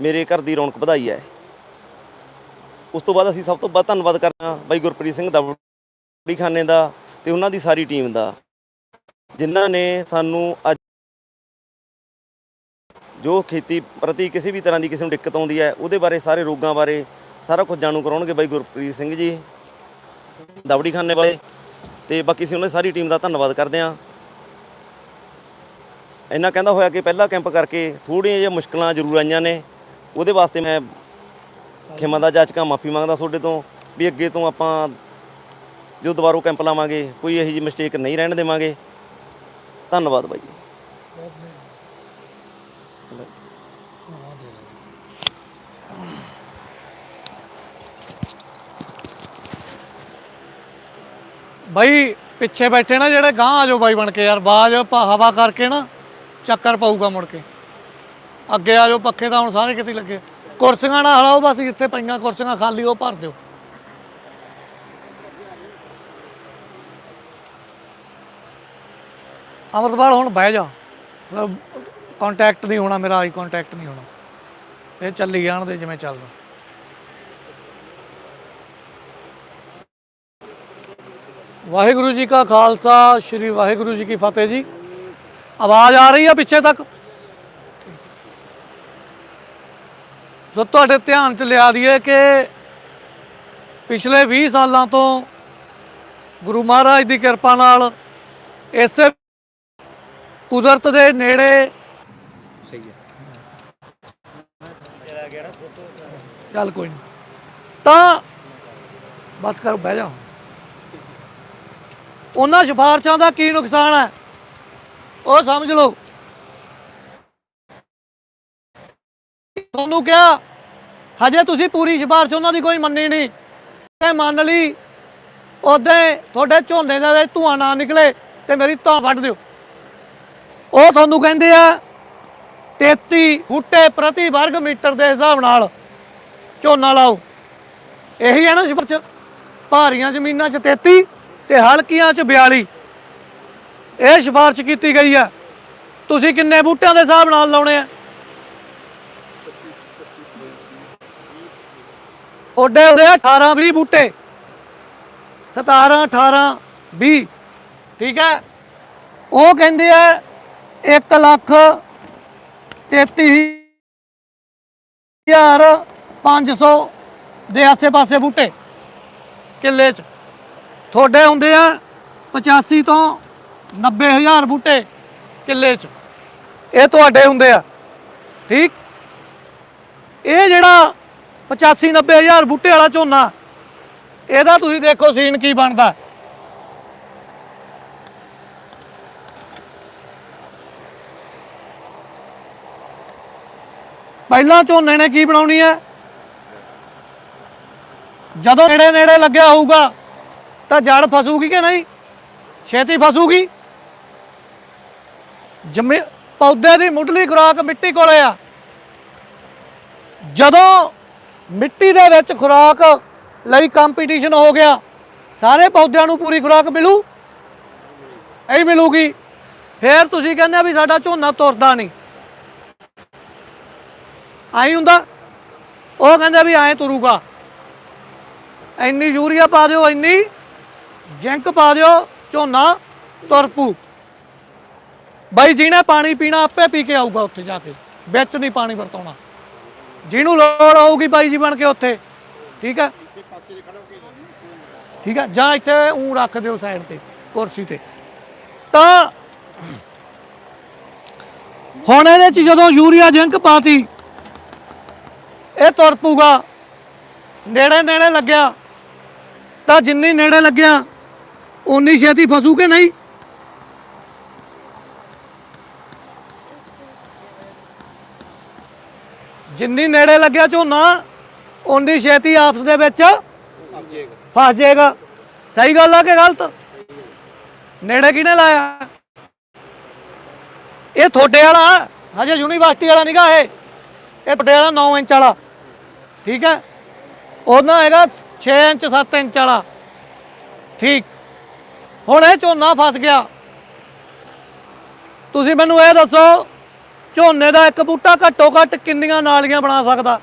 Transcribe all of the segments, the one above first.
ਮੇਰੇ ਘਰ ਦੀ ਰੌਣਕ ਵਧਾਈ ਹੈ। ਉਸ ਤੋਂ ਬਾਅਦ ਅਸੀਂ ਸਭ ਤੋਂ ਵੱਧ ਧੰਨਵਾਦ ਕਰਦੇ ਹਾਂ ਬਾਈ ਗੁਰਪ੍ਰੀਤ ਸਿੰਘ ਦਵੜੀ ਖਾਨੇ ਦਾ ਤੇ ਉਹਨਾਂ ਦੀ ਸਾਰੀ ਟੀਮ ਦਾ, ਜਿਨ੍ਹਾਂ ਨੇ ਸਾਨੂੰ ਅੱਜ ਜੋ ਖੇਤੀ ਪ੍ਰਤੀ ਕਿਸੇ ਵੀ ਤਰ੍ਹਾਂ ਦੀ ਕਿਸੇ ਨੂੰ ਦਿੱਕਤ ਆਉਂਦੀ ਹੈ, ਉਹਦੇ ਬਾਰੇ, ਸਾਰੇ ਰੋਗਾਂ ਬਾਰੇ ਸਾਰਾ ਕੁਝ ਜਾਣੂ ਕਰਾਉਣਗੇ ਬਾਈ ਗੁਰਪ੍ਰੀਤ ਸਿੰਘ ਜੀ ਦਵੜੀ ਖਾਨੇ ਵਾਲੇ ਤੇ ਬਾਕੀ ਅਸੀਂ ਉਹਨਾਂ ਦੀ ਸਾਰੀ ਟੀਮ ਦਾ ਧੰਨਵਾਦ ਕਰਦੇ ਹਾਂ। ਇੰਨਾ ਕਹਿੰਦਾ ਹੋਇਆ ਕਿ ਪਹਿਲਾ ਕੈਂਪ ਕਰਕੇ ਥੋੜ੍ਹੀਆਂ ਜਿਹੀਆਂ ਮੁਸ਼ਕਲਾਂ ਜ਼ਰੂਰ ਆਈਆਂ ਨੇ। ਉਹਦੇ ਵਾਸਤੇ ਮੈਂ ਖਿਮਾ ਦਾ ਜਾਚਕਾ ਮਾਫੀ ਮੰਗਦਾ ਤੁਹਾਡੇ ਤੋਂ ਵੀ ਅੱਗੇ ਤੋਂ ਆਪਾਂ ਜੋ ਦੁਬਾਰਾ ਕੈਂਪ ਲਾਵਾਂਗੇ, ਕੋਈ ਇਹੋ ਜਿਹੀ ਮਿਸਟੇਕ ਨਹੀਂ ਰਹਿਣ ਦੇਵਾਂਗੇ। ਧੰਨਵਾਦ ਬਾਈ ਬਾਈ, ਪਿੱਛੇ ਬੈਠੇ ਨਾ ਜਿਹੜੇ ਗਾਂ ਆ ਜਾਓ ਬਾਈ ਬਣ ਕੇ ਯਾਰ, ਬਾਜ ਪ- ਹਵਾ ਕਰਕੇ ਨਾ ਚੱਕਰ ਪਾਊਗਾ ਮੁੜ ਕੇ। ਅੱਗੇ ਆ ਜਾਓ, ਪੱਖੇ ਤਾਂ ਹੁਣ ਸਾਰੇ ਕਿਤੇ ਲੱਗੇ। ਕੁਰਸੀਆਂ ਨਾ ਹਲਾਓ ਬਸ ਜਿੱਥੇ ਪਈਆਂ ਕੁਰਸੀਆਂ ਖਾਲੀ, ਉਹ ਭਰ ਦਿਓ। ਅਮਰਪਾਲ ਹੁਣ ਬਹਿ ਜਾ। ਕੰਟੈਕਟ ਨਹੀਂ ਹੋਣਾ ਮੇਰਾ ਆਈ ਕੰਟੈਕਟ ਨਹੀਂ ਹੋਣਾ। ਇਹ ਚੱਲੀ ਜਾਣ ਦੇ, ਜਿਵੇਂ ਚੱਲਦਾ। ਵਾਹਿਗੁਰੂ ਜੀ ਕਾ ਖਾਲਸਾ, ਸ੍ਰੀ ਵਾਹਿਗੁਰੂ ਜੀ ਕੀ ਫਤਿਹ ਜੀ। ਆਵਾਜ਼ ਆ ਰਹੀ ਆ ਪਿੱਛੇ ਤੱਕ? ਸੋ ਤੁਹਾਡੇ ਧਿਆਨ ਚ ਲਿਆ ਦਈਏ ਕਿ ਪਿਛਲੇ 20 ਸਾਲਾਂ ਤੋਂ ਗੁਰੂ ਮਹਾਰਾਜ ਦੀ ਕਿਰਪਾ ਨਾਲ ਇਸੇ ਕੁਦਰਤ ਦੇ ਨੇੜੇ ਸਹੀ ਹੈ। ਚੱਲ ਕੋਈ ਨਹੀਂ ਤਾਂ ਬਸ ਕਰ ਬਹਿ ਜਾ ਉਹਨਾਂ ਸਿਫਾਰਸ਼ਾਂ ਦਾ ਕੀ ਨੁਕਸਾਨ ਹੈ? ਉਹ ਸਮਝ ਲਓ। ਤੁਹਾਨੂੰ ਕਿਹਾ? ਹਜੇ ਤੁਸੀਂ ਪੂਰੀ ਸਿਫਾਰਸ਼ ਉਹਨਾਂ ਦੀ ਕੋਈ ਮੰਨੀ ਨਹੀਂ। ਤੇ ਮੰਨ ਲਈ। ਉਹਦੇ ਤੁਹਾਡੇ ਝੋਨੇ ਦਾ ਧੂਆਂ ਨਾ ਨਿਕਲੇ ਤੇ ਮੇਰੀ ਤਾਂ ਵੱਢ ਦਿਓ। ਉਹ ਤੁਹਾਨੂੰ ਕਹਿੰਦੇ ਆ 33 ਬੂਟੇ ਪ੍ਰਤੀ ਵਰਗ ਮੀਟਰ ਦੇ ਹਿਸਾਬ ਨਾਲ ਝੋਨਾ ਲਾਓ। ਇਹੀ ਹੈ ਨਾ ਸਿਫਾਰਸ਼। ਭਾਰੀਆਂ ਜ਼ਮੀਨਾਂ 'ਚ 33 ਤੇ ਹਲਕੀਆਂ 'ਚ 42 ਇਹ ਸਿਫਾਰਸ਼ ਕੀਤੀ ਗਈ ਹੈ ਤੁਸੀਂ ਕਿੰਨੇ ਬੂਟਿਆਂ ਦੇ ਹਿਸਾਬ ਨਾਲ ਲਾਉਣੇ ਆ? ਉਹਦੇ ਉਹਦੇ 18 20 ਬੂਟੇ। 17 18 20 ਠੀਕ ਹੈ? ਉਹ ਕਹਿੰਦੇ ਆ 1 ਲੱਖ 33 ਹਜ਼ਾਰ 500 ਦੇ ਆਸੇ-ਪਾਸੇ ਬੂਟੇ, ਕਿੱਲੇ 'ਚ। ਤੁਹਾਡੇ ਹੁੰਦੇ ਆ 85 ਤੋਂ 90 ਹਜ਼ਾਰ ਬੂਟੇ ਕਿੱਲੇ 'ਚ। ਇਹ ਤੁਹਾਡੇ ਹੁੰਦੇ ਆ। ਠੀਕ? ਇਹ ਜਿਹੜਾ 85 90 ਹਜ਼ਾਰ ਬੂਟੇ ਵਾਲਾ ਝੋਨਾ, ਇਹਦਾ ਤੁਸੀਂ ਦੇਖੋ ਸੀਨ ਕੀ ਬਣਦਾ। ਪਹਿਲਾਂ ਝੋਨੇ ਨੇ ਕੀ ਬਣਾਉਣੀ ਹੈ? ਜਦੋਂ ਨੇੜੇ ਨੇੜੇ ਲੱਗਿਆ ਹੋਊਗਾ, ਤਾਂ ਜੜ ਫਸੂਗੀ ਕਿ ਨਹੀਂ? ਛੇਤੀ ਫਸੂਗੀ। ਜਮੇ ਪੌਦੇ ਦੀ ਮੁੱਢਲੀ ਖੁਰਾਕ ਮਿੱਟੀ ਕੋਲੇ ਆ। ਜਦੋਂ ਮਿੱਟੀ ਦੇ ਵਿੱਚ ਖੁਰਾਕ ਲਈ ਕੰਪੀਟੀਸ਼ਨ ਹੋ ਗਿਆ, ਸਾਰੇ ਪੌਦਿਆਂ ਨੂੰ ਪੂਰੀ ਖੁਰਾਕ ਮਿਲੂ? ਐਹੀ ਮਿਲੂਗੀ। ਫੇਰ ਤੁਸੀਂ ਕਹਿੰਦੇ ਆ ਵੀ ਸਾਡਾ ਝੋਨਾ ਤੁਰਦਾ ਨਹੀਂ। ਆਈ ਹੁੰਦਾ। ਉਹ ਕਹਿੰਦਾ ਵੀ ਐਂ ਤੁਰੂਗਾ। ਇੰਨੀ ਯੂਰੀਆ ਪਾ ਦਿਓ, ਇੰਨੀ ਜਿੰਕ ਪਾ ਦਿਓ, ਝੋਨਾ ਤੁਰ ਪੂ ਬਾਈ, ਜਿਹਨੇ ਪਾਣੀ ਪੀਣਾ, ਆਪੇ ਪੀ ਕੇ ਆਊਗਾ ਉੱਥੇ ਜਾ ਕੇ। ਵਿੱਚ ਨਹੀਂ ਪਾਣੀ ਵਰਤਾਉਣਾ। ਜਿਹਨੂੰ ਲੋੜ ਹੋਊਗੀ ਬਾਈ ਜੀ ਬਣ ਕੇ ਉੱਥੇ, ਠੀਕ ਹੈ ਠੀਕ ਹੈ ਜਾਂ ਇੱਥੇ ਉਂ ਰੱਖ ਦਿਓ ਸਾਈਡ ਤੇ, ਕੁਰਸੀ ਤੇ। ਤਾਂ ਹੁਣ ਇਹਦੇ ਚ ਜਦੋਂ ਯੂਰੀਆ ਜਿੰਕ ਪਾਤੀ, ਇਹ ਤੁਰ ਪੂਗਾ ਨੇੜੇ ਨੇੜੇ ਲੱਗਿਆ। ਤਾਂ ਜਿੰਨੀ ਨੇੜੇ ਲੱਗਿਆ ਉਨੀ ਛੇਤੀ ਫਸੂ ਕਿ ਨਹੀਂ? ਜਿੰਨੀ ਨੇੜੇ ਲੱਗਿਆ ਝੋਨਾ, ਓਨੀ ਛੇਤੀ ਆਪਸ ਦੇ ਵਿੱਚ ਫਸ ਜਾਏਗਾ। ਸਹੀ ਗੱਲ ਆ ਕਿ ਗਲਤ? ਨੇੜੇ ਕਿਹਨੇ ਲਾਇਆ? ਇਹ ਤੁਹਾਡੇ ਵਾਲਾ, ਹਜੇ ਯੂਨੀਵਰਸਿਟੀ ਵਾਲਾ ਨਹੀਂਗਾ ਇਹ। ਇਹ ਤੁਹਾਡੇ ਵਾਲਾ 9 ਇੰਚ ਵਾਲਾ। ਠੀਕ ਹੈ? ਉਹਨਾਂ ਹੈਗਾ 6 ਇੰਚ 7 ਇੰਚ ਵਾਲਾ। ਠੀਕ। ਹੁਣ ਇਹ ਝੋਨਾ ਫਸ ਗਿਆ। ਤੁਸੀਂ ਮੈਨੂੰ ਇਹ ਦੱਸੋ ਝੋਨੇ ਦਾ ਇੱਕ ਬੂਟਾ ਘੱਟੋ ਘੱਟ ਕਿੰਨੀਆਂ ਨਾਲੀਆਂ ਬਣਾ ਸਕਦਾ?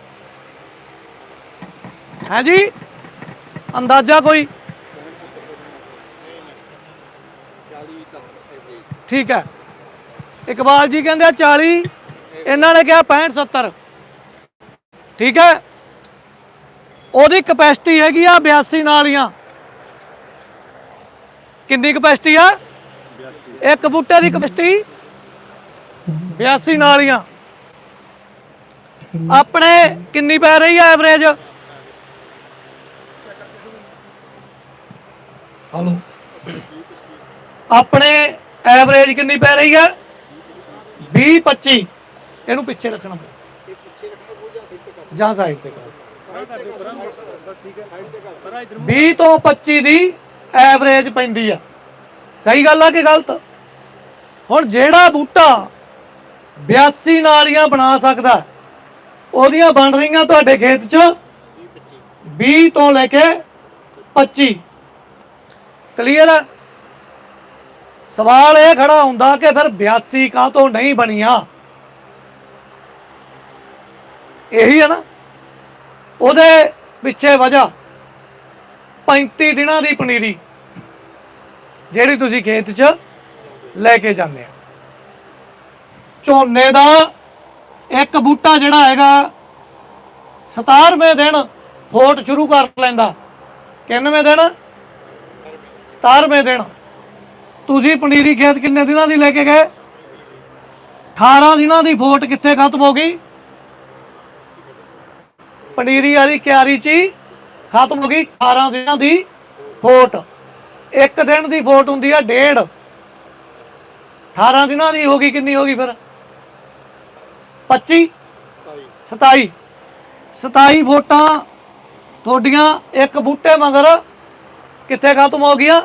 ਹੈ ਜੀ? ਅੰਦਾਜ਼ਾ ਕੋਈ? ਠੀਕ ਹੈ। ਇਕਬਾਲ ਜੀ ਕਹਿੰਦੇ ਆ 40 ਇਹਨਾਂ ਨੇ ਕਿਹਾ 65 70 ਠੀਕ ਹੈ। ਉਹਦੀ ਕਪੈਸਿਟੀ ਹੈਗੀ ਆ 82 ਨਾਲੀਆਂ। ਕਿੰਨੀ ਕਪੈਸਿਟੀ ਆ? ਇੱਕ ਬੂਟੇ ਦੀ ਕਪੈਸਿਟੀ 82 ਨਾਲੀਆਂ। ਆਪਣੇ ਕਿੰਨੀ ਪੈ ਰਹੀ ਆ ਐਵਰੇਜ ਹਲੋ। ਆਪਣੇ ਐਵਰੇਜ ਕਿੰਨੀ ਪੈ ਰਹੀ ਆ? 20 25 ਇਹਨੂੰ ਪਿੱਛੇ ਰੱਖਣਾ ਜਾਂ ਸਾਈਡ ਤੇ ਕਰੋ। 20 ਤੋਂ 25 ਦੀ ਐਵਰੇਜ ਪੈਂਦੀ ਆ। ਸਹੀ ਗੱਲ ਆ ਕਿ ਗਲਤ? ਹੁਣ ਜਿਹੜਾ ਬੂਟਾ 82 ਨਾਲੀਆਂ ਬਣਾ ਸਕਦਾ। ਉਹਦੀਆਂ ਬਣ ਰਹੀਆਂ ਤੁਹਾਡੇ ਖੇਤ 'ਚ 20 ਤੋਂ ਲੈ ਕੇ 25 ਕਲੀਅਰ ਆ ਸਵਾਲ ਇਹ ਖੜਾ ਹੁੰਦਾ ਕਿ ਫਿਰ 82 ਕਾਹ ਤੋਂ ਨਹੀਂ ਬਣੀਆਂ? ਇਹੀ ਹੈ ਨਾ? ਉਹਦੇ ਪਿੱਛੇ ਵਜ੍ਹਾ 35 ਦਿਨਾਂ ਦੀ ਪਨੀਰੀ, ਜਿਹੜੀ ਤੁਸੀਂ ਖੇਤ 'ਚ ਲੈ ਕੇ ਜਾਂਦੇ ਆ ਝੋਨੇ ਦਾ ਇੱਕ ਬੂਟਾ ਜਿਹੜਾ ਹੈਗਾ 17ਵੇਂ ਦਿਨ ਫੋਟ ਸ਼ੁਰੂ ਕਰ ਲੈਂਦਾ। ਕਿੰਨਵੇਂ ਦਿਨ? 17ਵੇਂ ਦਿਨ। ਤੁਸੀਂ ਪਨੀਰੀ ਖੇਤ ਕਿੰਨੇ ਦਿਨਾਂ ਦੀ ਲੈ ਕੇ ਗਏ? 18 ਦਿਨਾਂ ਦੀ ਫੋਟ ਕਿੱਥੇ ਖਤਮ ਹੋ ਗਈ? ਪਨੀਰੀ ਵਾਲੀ ਕਿਆਰੀ 'ਚ ਹੀ ਖਤਮ ਹੋ ਗਈ 18 ਦਿਨਾਂ ਦੀ ਫੋਟ ਇੱਕ ਦਿਨ ਦੀ ਫੋਟ ਹੁੰਦੀ ਆ ਡੇਢ। 18 ਦਿਨਾਂ ਦੀ ਹੋ ਗਈ, ਕਿੰਨੀ ਹੋ ਗਈ ਫਿਰ? 25 27 27 ਫੋਟਾਂ ਤੁਹਾਡੀਆਂ, ਇੱਕ ਬੂਟੇ ਮਗਰ ਕਿੱਥੇ ਖਤਮ ਹੋ ਗਈਆਂ?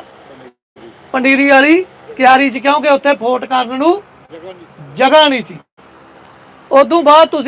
ਪੰਡੀਰੀ ਵਾਲੀ ਕਿਆਰੀ 'ਚ, ਕਿਉਂਕਿ ਉੱਥੇ ਫੋਟ ਕਰਨ ਨੂੰ ਜਗ੍ਹਾ ਨਹੀਂ ਸੀ। ਉਦੋਂ ਬਾਅਦ ਤੁਸੀਂ